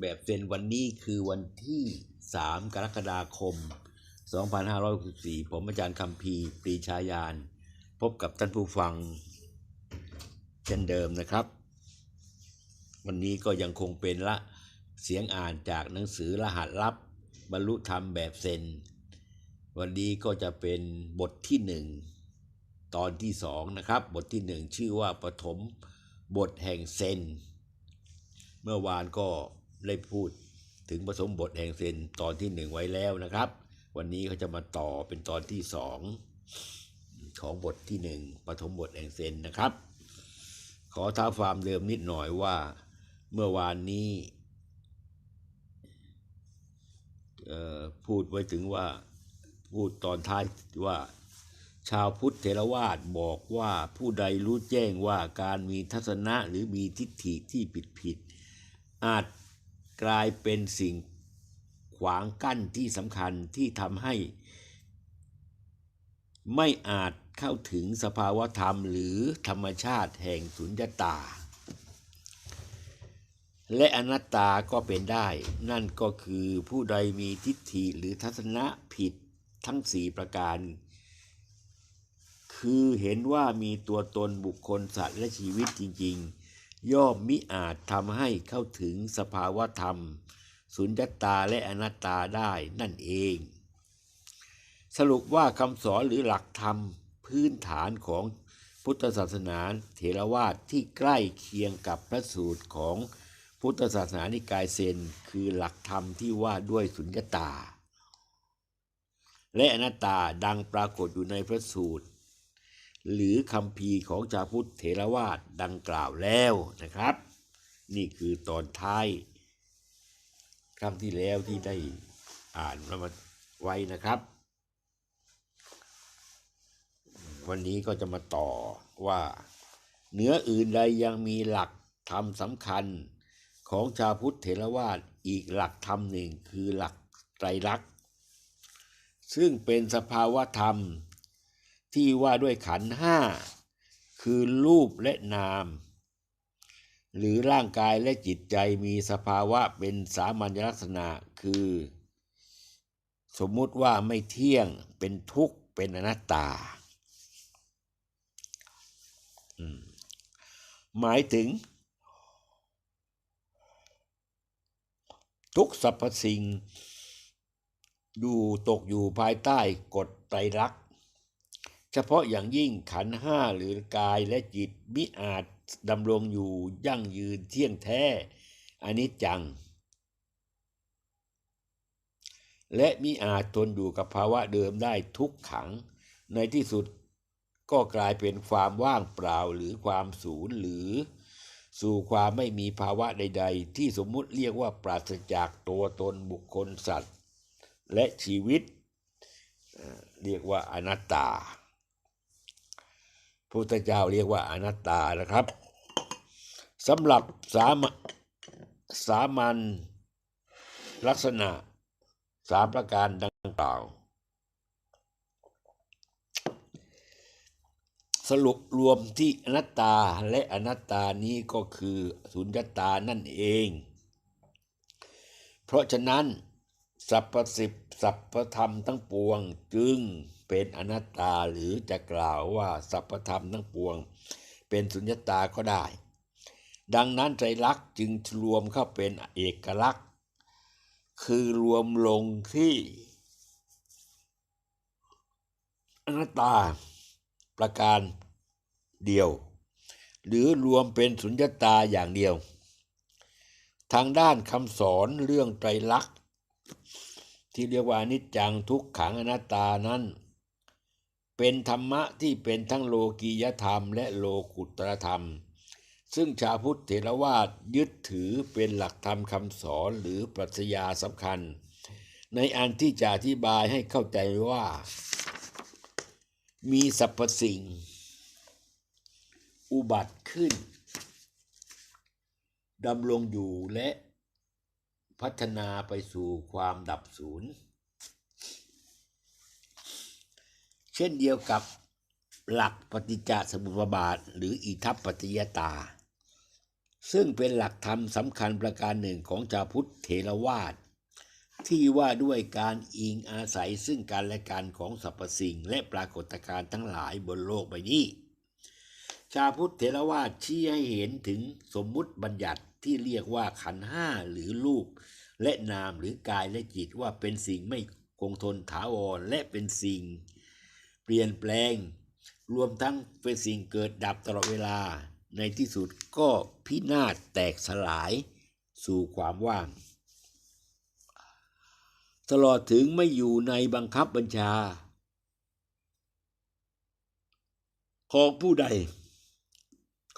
แบบเซนวันนี้คือวันที่ 3 กรกฎาคม 2564 ผมอาจารย์คำพีปรีชายาน พบกับท่านผู้ฟัง เช่นเดิมนะครับ วันนี้ก็ยังคงเป็นละเสียงอ่านจากหนังสือรหัสลับบรรลุธรรมแบบเซนวันนี้ก็จะเป็นบทที่หนึ่งตอนที่สองนะครับ บทที่หนึ่งชื่อว่าปฐมบทแห่งเซนเมื่อวานก็ ได้พูดถึงผสมบทแห่งเซนตอนที่หนึ่งไว้แล้วนะครับ วันนี้เขาจะมาต่อเป็นตอนที่สองของบทที่หนึ่งปฐมบทแห่งเซนนะครับ ขอท้าความเดิมนิดหน่อยว่าเมื่อวานนี้พูดไว้ถึงว่าพูดตอนท้ายว่าชาวพุทธเถรวาทบอกว่าผู้ใดรู้แจ้งว่าการมีทัศนะหรือมีทิฏฐิที่ผิดผิดอาจ กลายเป็นสิ่งขวางกั้นที่สำคัญที่ทำให้ ไม่อาจเข้าถึงสภาวธรรมหรือธรรมชาติแห่งสุญญตา และอนัตตาก็เป็นได้ นั่นก็คือผู้ใดมีทิฏฐิหรือทัศนะผิดทั้งสี่ประการ คือเห็นว่ามีตัวตนบุคคลสัตว์และชีวิตจริง ๆ ย่อมมิอาจทำให้เข้าถึงสภาวธรรม สุญญตาและอนัตตาได้นั่นเอง สรุปว่าคำสอนหรือหลักธรรมพื้นฐานของพุทธศาสนาเถรวาทที่ใกล้เคียงกับพระสูตรของพุทธศาสนานิกายเซนคือหลักธรรมที่ว่าด้วยสุญญตา และอนัตตาดังปรากฏอยู่ในพระสูตร หรือคำพีของชาวพุทธเถรวาทดังกล่าวแล้วนะครับ นี่คือตอนท้ายครั้งที่แล้วที่ได้อ่านแล้วมาไว้นะครับ วันนี้ก็จะมาต่อว่าเหนืออื่นใดยังมีหลักธรรมสำคัญของชาวพุทธเถรวาทอีกหลักธรรมหนึ่งคือหลักไตรลักษณ์ซึ่งเป็นสภาวธรรม ที่ว่าด้วยขันห้าคือรูปและนาม หรือร่างกายและจิตใจมีสภาวะเป็นสามัญลักษณะคือ สมมุติว่าไม่เที่ยงเป็นทุกข์เป็นอนัตตา หมายถึง ทุกสรรพสิ่ง อยู่ตกอยู่ภายใต้กฎไตรลักษณ์ เฉพาะอย่างยิ่งขันห้าหรือกายและจิตมิอาจดำรงอยู่ยั่งยืนเที่ยงแท้อนิจจัง และมิอาจทนอยู่กับภาวะเดิมได้ทุกขัง ในที่สุดก็กลายเป็นความว่างเปล่าหรือความศูนย์หรือสู่ความไม่มีภาวะใด ๆ ที่สมมุติเรียกว่าปราศจากตัวตนบุคคลสัตว์ และชีวิต เรียกว่าอนัตตา พุทธเจ้าเรียกว่าอนัตตานะครับสำหรับสามสามัญลักษณะสามประการดังกล่าว สรุปรวมที่อนัตตาและอนัตตานี้ก็คือสุญญตานั่นเอง เพราะฉะนั้น สรรพสิบสรรพธรรมทั้งปวงจึง เป็นอนัตตาหรือจะกล่าวว่าสรรพธรรมทั้งปวง เป็นสุญญตาก็ได้ ดังนั้นไตรลักษณ์จึงรวมเข้าเป็นเอกลักษณ์ คือรวมลงที่อนัตตาประการเดียว หรือรวมเป็นสุญญตาอย่างเดียว ทางด้านคำสอนเรื่องไตรลักษณ์ที่เรียกว่านิจจังทุกขังอนัตตานั้น เป็นธรรมะที่เป็นทั้งโลกียธรรมและโลกุตรธรรม ซึ่งชาวพุทธเถรวาทยึดถือเป็นหลักธรรมคำสอนหรือปรัชญาสำคัญ ในอันที่จะอธิบายให้เข้าใจว่า มีสรรพสิ่ง อุบัติขึ้นดำรงอยู่และพัฒนาไปสู่ความดับสูญ เช่นเดียวกับหลักปฏิจจสมุปบาท หรืออิทัปปัจจยตา ซึ่งเป็นหลักธรรมสำคัญประการหนึ่งของชาวพุทธเถรวาทที่ว่าด้วยการอิงอาศัยซึ่งกันและกันของสรรพสิ่งและปรากฏการณ์ทั้งหลายบนโลกใบนี้ ชาพุทธเถรวาทชี้ให้เห็นถึงสมมุติบัญญัติที่เรียกว่าขันห้าหรือรูป และนามหรือกายและจิตว่าเป็นสิ่งไม่คงทนถาวรและเป็นสิ่ง เปลี่ยนแปลง รวมทั้งเป็นสิ่งเกิดดับตลอดเวลา ในที่สุดก็พินาศแตกสลายสู่ความว่าง ตลอดถึงไม่อยู่ในบังคับบัญชา ของผู้ใด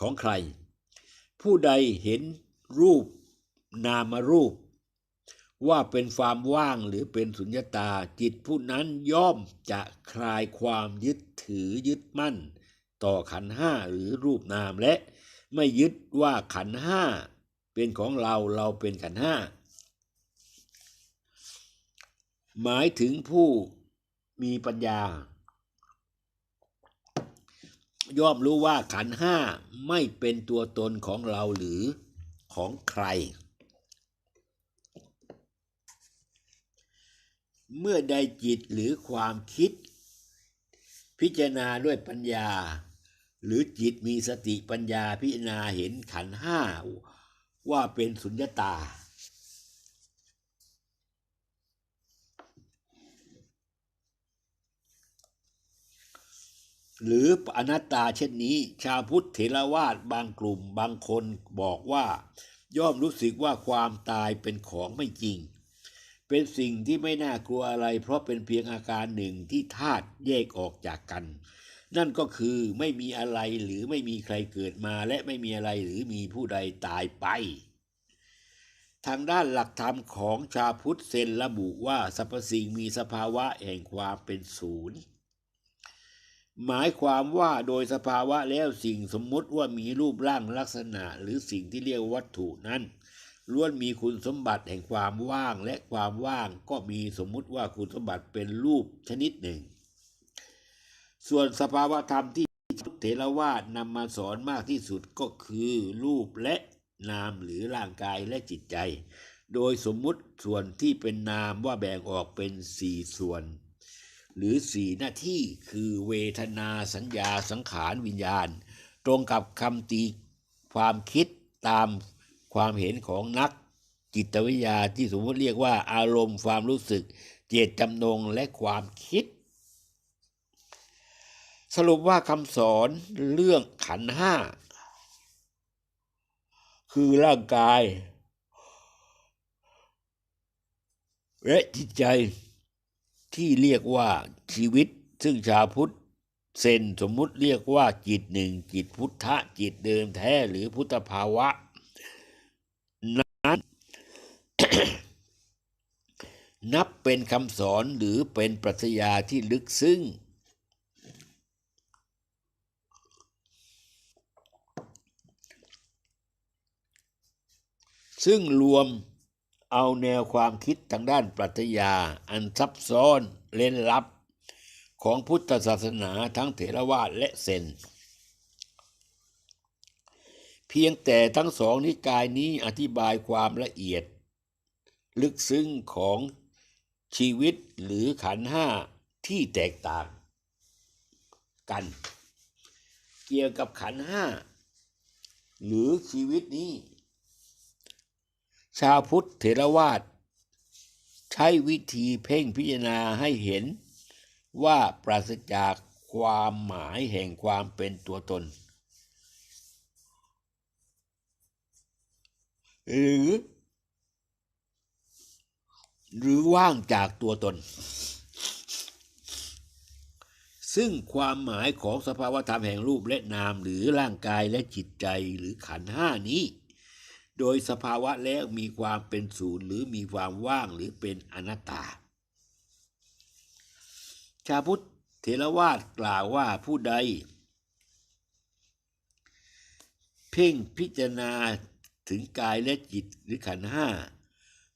ของใคร ผู้ใดเห็นรูปนามรูป ว่าเป็นความว่างหรือเป็นสุญญตา จิตผู้นั้นย่อมจะคลายความยึดถือยึดมั่น ต่อขันห้าหรือรูปนามและ ไม่ยึดว่าขันห้าเป็นของเราเราเป็นขันห้าหมายถึงผู้มีปัญญา ย่อมรู้ว่าขันห้าไม่เป็นตัวตนของเราหรือของใคร เมื่อใดจิตหรือความคิด พิจารณาด้วยปัญญา หรือจิตมีสติปัญญาพิจารณาเห็นขันห้าว่าเป็นสุญญตา หรืออนัตตาเช่นนี้ ชาวพุทธเถรวาทบางกลุ่มบางคนบอกว่า ย่อมรู้สึกว่าความตายเป็นของไม่จริง เป็นสิ่งที่ไม่น่ากลัวอะไร เพราะเป็นเพียงอาการหนึ่งที่ธาตุแยกออกจากกัน นั่นก็คือไม่มีอะไรหรือไม่มีใครเกิดมา และไม่มีอะไรหรือมีผู้ใดตายไป ทางด้านหลักธรรมของชาพุทธเซนระบุว่าสรรพสิ่งมีสภาวะแห่งความเป็นศูนย์หมายความว่าโดยสภาวะแล้วสิ่งสมมุติว่ามีรูปร่างลักษณะ หรือสิ่งที่เรียกวัตถุนั้น ล้วนมีคุณสมบัติแห่งความว่างและความว่างก็มีสมมุติว่าคุณสมบัติเป็นรูปชนิดหนึ่ง ส่วนสภาวะธรรมที่เถรวาทนำมาสอนมากที่สุดก็คือรูปและนามหรือร่างกายและจิตใจ โดยสมมุติส่วนที่เป็นนามว่าแบ่งออกเป็นสี่ส่วน หรือสี่หน้าที่คือเวทนาสัญญาสังขารวิญญาณ ตรงกับคำตีความคิดตาม ความเห็นของนักจิตวิทยาที่สมมติเรียกว่าอารมณ์ความรู้สึก เจตจำนงและความคิด สรุปว่าคำสอนเรื่องขันห้า คือร่างกาย และจิตใจที่เรียกว่าชีวิต ซึ่งชาวพุทธเซนสมมุติเรียกว่าจิตหนึ่งจิตพุทธะจิตเดิมแท้หรือพุทธภาวะ นับเป็นคำสอนหรือเป็นปรัชญาที่ลึกซึ้งซึ่งรวมเอาแนวความคิดทางด้านปรัชญาอันซับซ้อนเล่นลับ ของพุทธศาสนาทั้งเถรวาทและเซน เพียงแต่ทั้งสองนิกายนี้อธิบายความละเอียด ลึกซึ้งของชีวิตหรือขันห้าที่แตกต่างกัน เกี่ยวกับขันห้าหรือชีวิตนี้ ชาวพุทธเถรวาทใช้วิธีเพ่งพิจารณาให้เห็นว่าปราศจากความหมายแห่งความเป็นตัวตน หรือ หรือว่างจากตัวตน ซึ่งความหมายของสภาวธรรมแห่งรูปและนามหรือร่างกายและจิตใจหรือขันห้านี้ โดยสภาวะแล้วมีความเป็นศูนย์หรือมีความว่างหรือเป็นอนัตตา ชาพุทธเถรวาทกล่าวว่าผู้ใด เพ่งพิจารณาถึงกายและจิตหรือขันห้า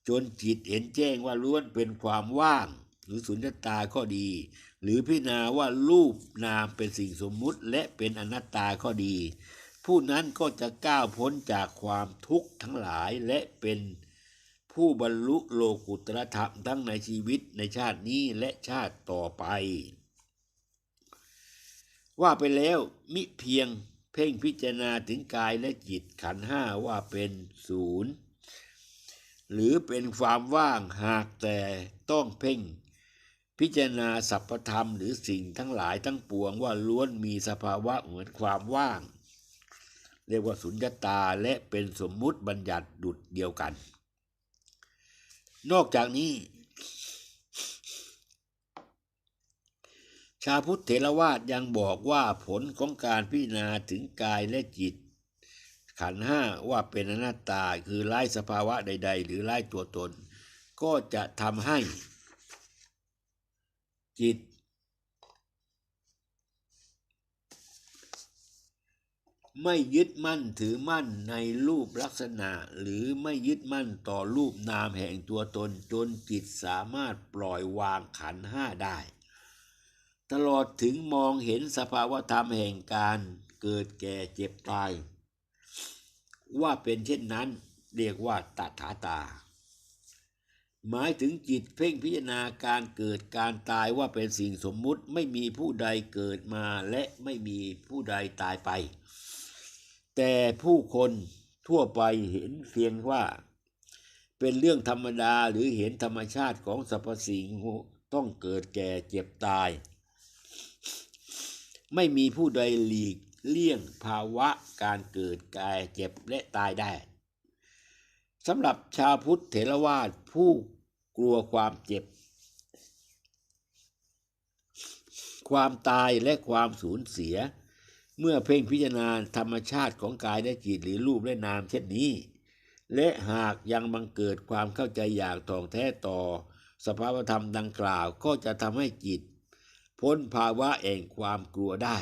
จนจิตเห็นแจ้งว่าล้วนเป็นความว่าง หรือสุญญตาก็ดี หรือพิจารณาว่ารูปนามเป็นสิ่งสมมุติและเป็นอนัตตาก็ดี ผู้นั้นก็จะก้าวพ้นจากความทุกข์ทั้งหลายและเป็นผู้บรรลุโลกุตรธรรมทั้งในชีวิตในชาตินี้และชาติต่อไป ว่าไปแล้วมิเพียงเพ่งพิจารณาถึงกายและจิตขันห้าว่าเป็นศูนย์ หรือเป็นความว่างหากแต่ต้องเพ่ง พิจารณาสรรพธรรมหรือสิ่งทั้งหลายทั้งปวงว่าล้วนมีสภาวะเหมือนความว่าง เรียกว่าสุญญตาและเป็นสมมุติบัญญัติดุดเดียวกัน นอกจากนี้ ชาพุทธเถรวาทยังบอกว่าผลของการพิจารณาถึงกายและจิต ขันห้าว่าเป็นอนัตตาคือไร้สภาวะใด ๆ หรือไร้ตัวตน ก็จะทำให้ จิต ไม่ยึดมั่นถือมั่นในรูปลักษณะ หรือไม่ยึดมั่นต่อรูปนามแห่งตัวตนจนจิตสามารถปล่อยวางขันห้าได้ ตลอดถึงมองเห็นสภาวธรรมแห่งการเกิดแก่เจ็บตาย ว่าเป็นเช่นนั้นเรียกว่าตถาตา หมายถึงจิตเพ่งพิจารณาการเกิดการตายว่าเป็นสิ่งสมมุติไม่มีผู้ใดเกิดมาและไม่มีผู้ใดตายไป แต่ผู้คนทั่วไปเห็นเพียงว่า เป็นเรื่องธรรมดาหรือเห็นธรรมชาติของสรรพสิ่งต้องเกิดแก่เจ็บตาย ไม่มีผู้ใดหลีก เลี่ยงภาวะการเกิดแก่เจ็บและตายได้สำหรับชาวพุทธเถรวาทผู้กลัวความเจ็บ ความตายและความสูญเสีย เมื่อเพ่งพิจารณาธรรมชาติของกายและจิตหรือรูปและนามเช่นนี้ และหากยังบังเกิดความเข้าใจอย่างถ่องแท้ต่อ สภาวธรรมดังกล่าวก็จะทำให้จิต พ้นภาวะแห่งความกลัวได้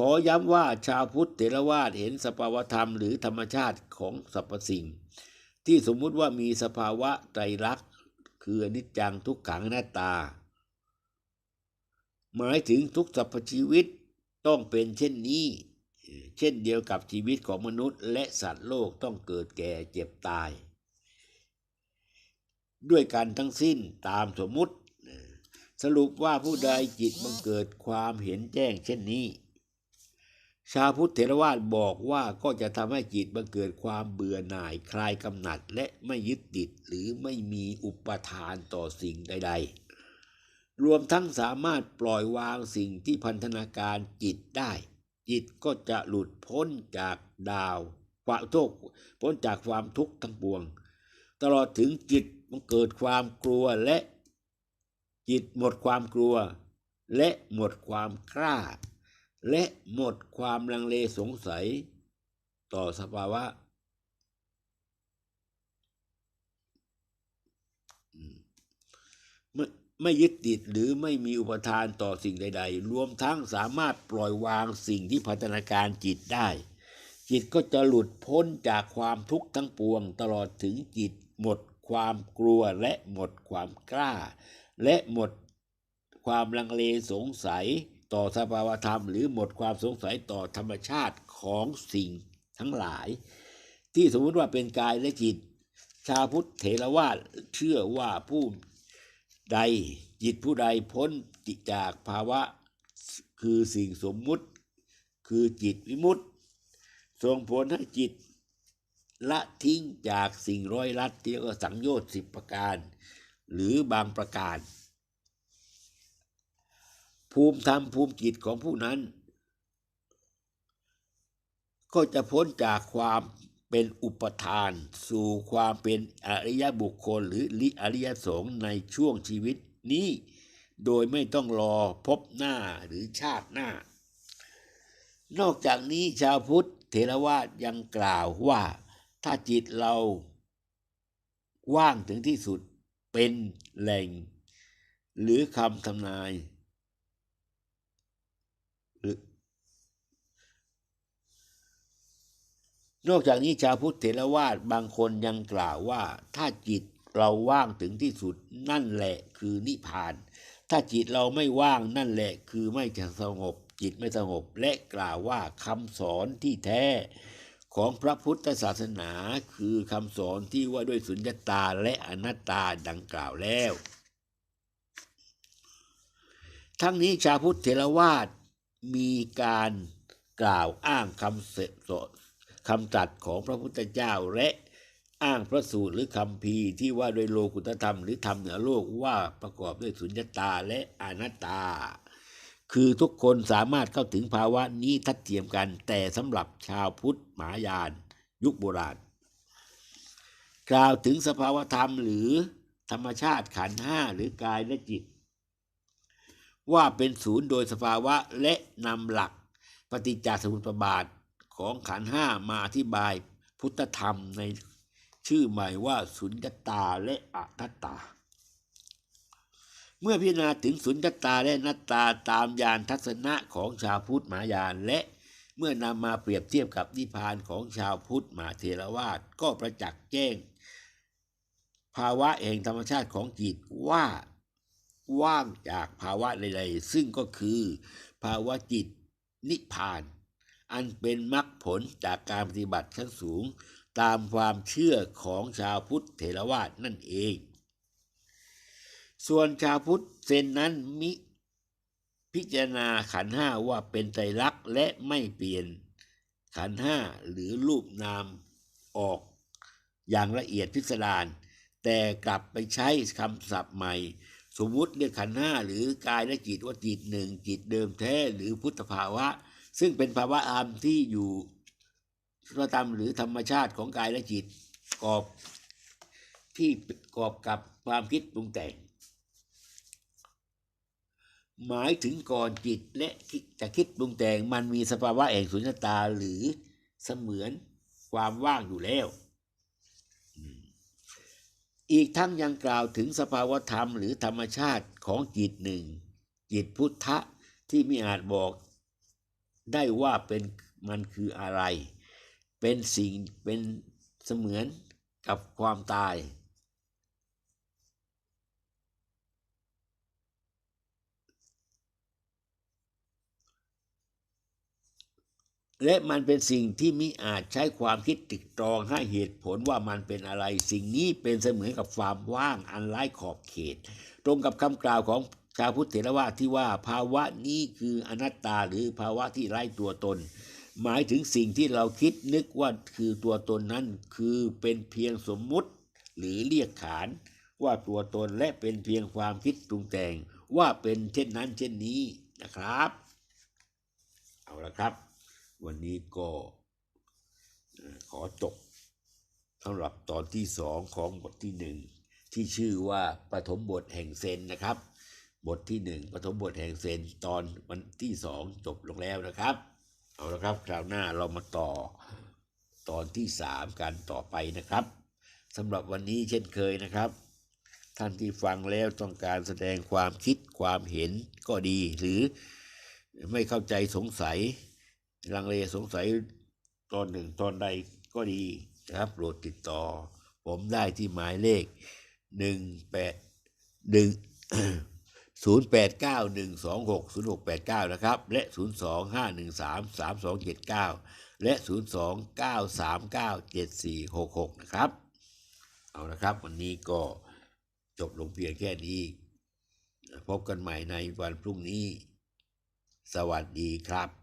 ขอย้ำว่าชาวพุทธเถรวาทเห็นสภาวธรรมหรือธรรมชาติของสรรพสิ่ง ที่สมมุติว่ามีสภาวะไตรลักษณ์คืออนิจจังทุกขังอนัตตา หมายถึงทุกสรรพชีวิตต้องเป็นเช่นนี้ เช่นเดียวกับชีวิตของมนุษย์ และสัตว์โลกต้องเกิดแก่เจ็บตาย ด้วยกันทั้งสิ้นตามสมมุติ สรุปว่าผู้ใดจิตมันเกิดความเห็นแจ้งเช่นนี้ ชาพุทธเถรวาทบอกว่าก็จะทำให้จิตบังเกิดความเบื่อหน่ายคลายกำหนัดและไม่ยึดติดหรือไม่มีอุปทานต่อสิ่งใด ๆ รวมทั้งสามารถปล่อยวางสิ่งที่พันธนาการจิตได้ จิตก็จะหลุดพ้นจากดาวความโทษพ้นจากความทุกข์ทั้งปวง ตลอดถึงจิตมันเกิดความกลัวและจิตหมดความกลัว และหมดความกล้า และหมดความลังเลสงสัยต่อสภาวะไม่ไม่ยึดติดหรือไม่มีอุปทานต่อสิ่งใด ๆ รวมทั้งสามารถปล่อยวางสิ่งที่พัฒนาการจิตได้ จิตก็จะหลุดพ้นจากความทุกข์ทั้งปวง ตลอดถึงจิตหมดความกลัวและหมดความกล้า และหมดความลังเลสงสัย ต่อสภาวธรรม หรือหมดความสงสัยต่อธรรมชาติของสิ่งทั้งหลาย ที่สมมติว่าเป็นกายและจิต ชาวพุทธเถรวาทเชื่อว่าผู้ใดจิตผู้ใดพ้นจากภาวะ คือสิ่งสมมุติ คือจิตวิมุตติส่งผลให้จิตละทิ้งจากสิ่งร้อยลัดที่เรียกว่าสังโยชน์สิบประการ หรือบางประการ ภูมิธรรมภูมิจิตของผู้นั้น ก็จะพ้นจากความเป็นอุปทาน สู่ความเป็นอริยบุคคลหรือลิอริยสงฆ์ในช่วงชีวิตนี้ โดยไม่ต้องรอพบหน้าหรือชาติหน้า นอกจากนี้ชาวพุทธเถรวาทยังกล่าวว่าถ้าจิตเราว่างถึงที่สุดเป็นแหล่ง หรือคำทำนายหรือ นอกจากนี้ชาวพุทธเถรวาทบางคนยังกล่าวว่า ถ้าจิตเราว่างถึงที่สุดนั่นแหละคือนิพพาน ถ้าจิตเราไม่ว่างนั่นแหละคือไม่จะสงบ จิตไม่สงบและกล่าวว่าคำสอนที่แท้ของพระพุทธศาสนาคือคำสอนที่ว่าด้วยสุญญตาและอนัตตาดังกล่าวแล้ว ทั้งนี้ชาวพุทธเถรวาทมีการกล่าวอ้างคำเสส คำตรัสของพระพุทธเจ้าและอ้างพระสูตรหรือคำพีที่ว่าโดยโลกุตธรรมหรือธรรมเหนือโลกว่าประกอบด้วยสุญญตาและอนัตตา คือทุกคนสามารถเข้าถึงภาวะนี้ทัดเทียมกัน แต่สำหรับชาวพุทธหมายาน ยุคโบราณ กล่าวถึงสภาวธรรมหรือธรรมชาติขันห้าหรือกายและจิต ว่าเป็นศูนย์โดยสภาวะและนำหลักปฏิจจสมุปบาท ของขันห้ามาอธิบายพุทธธรรมในชื่อใหม่ว่าสุญญตาและอัตตา เมื่อพิจารณาถึงสุญญตาและนัตตาตามยานทัศนะของชาวพุทธมหายานและเมื่อนำมาเปรียบเทียบกับนิพพานของชาวพุทธมหาเทรวาสก็ประจักษ์แจ้ง ภาวะแห่งธรรมชาติของจิตว่าว่างจากภาวะใดๆซึ่งก็คือ ภาวะจิตนิพพาน อันเป็นมรรคผลจากการปฏิบัติชั้นสูง ตามความเชื่อของชาวพุทธเถรวาทนั่นเอง ส่วนชาวพุทธเซนนั้นมิพิจารณาขันห้าว่าเป็นไตรลักษณ์และไม่เปลี่ยนขันห้าหรือรูปนามออกอย่างละเอียดพิสดารแต่กลับไปใช้คำศัพท์ใหม่ สมมุติเรียกขันห้าหรือกายและจิตว่าจิตหนึ่งจิตเดิมแท้หรือพุทธภาวะ ซึ่งเป็นภาวะอามที่อยู่รธรรมหรือธรรมชาติของกายและจิตกอบที่กอบกับความคิดปรุงแต่ง หมายถึงก่อนจิตและจะคิดปรุงแต่งมันมีสภาวะแห่งสุญญตาหรือเสมือนความว่างอยู่แล้ว อีกทั้งยังกล่าวถึงสภาวธรรมหรือธรรมชาติของจิตหนึ่ง จิตพุทธะที่ไม่อาจบอก ได้ว่าเป็นมันคืออะไร เป็นสิ่งเป็นเสมือนกับความตาย และมันเป็นสิ่งที่มิอาจใช้ความคิดตรึกตรองให้เหตุผลว่ามันเป็นอะไร สิ่งนี้เป็นเสมือนกับความว่างอันไร้ขอบเขต ตรงกับคำกล่าวของ ชาวพุทธเถรวาทที่ว่าภาวะนี้คืออนัตตาหรือภาวะที่ไร้ตัวตน หมายถึงสิ่งที่เราคิดนึกว่าคือตัวตนนั้นคือเป็นเพียงสมมุติ หรือเรียกขานว่าตัวตนและเป็นเพียงความคิดปรุงแต่งว่าเป็นเช่นนั้นเช่นนี้นะครับ เอาละครับ วันนี้ก็ขอจบสำหรับตอนที่สองของบทที่หนึ่งที่ชื่อว่าปฐมบทแห่งเซนนะครับ บทที่หนึ่งปฐมบทแห่งเซนตอนวันที่สองจบลงแล้วนะครับ เอาละครับ คราวหน้าเรามาต่อตอนที่สามกันต่อไปนะครับสำหรับวันนี้เช่นเคยนะครับ ท่านที่ฟังแล้วต้องการแสดงความคิดความเห็นก็ดี หรือไม่เข้าใจสงสัย ลังเลสงสัยตอนหนึ่งตอนใดก็ดีนะครับโปรดติดต่อ ผมได้ที่หมายเลขหนึ่ง 0891260689นย์แปดเก้าหนึ่งสองหกศูนย์หกแปดเก้านะครับ และศูนย์สองห้าหนึ่งสามสามสองเจ็ดเก้าและศูนย์สองเก้าสามเก้าเจ็ดสี่หกหกนะครับ เอานะครับ วันนี้ก็จบลงเพียงแค่นี้ พบกันใหม่ในวันพรุ่งนี้ สวัสดีครับ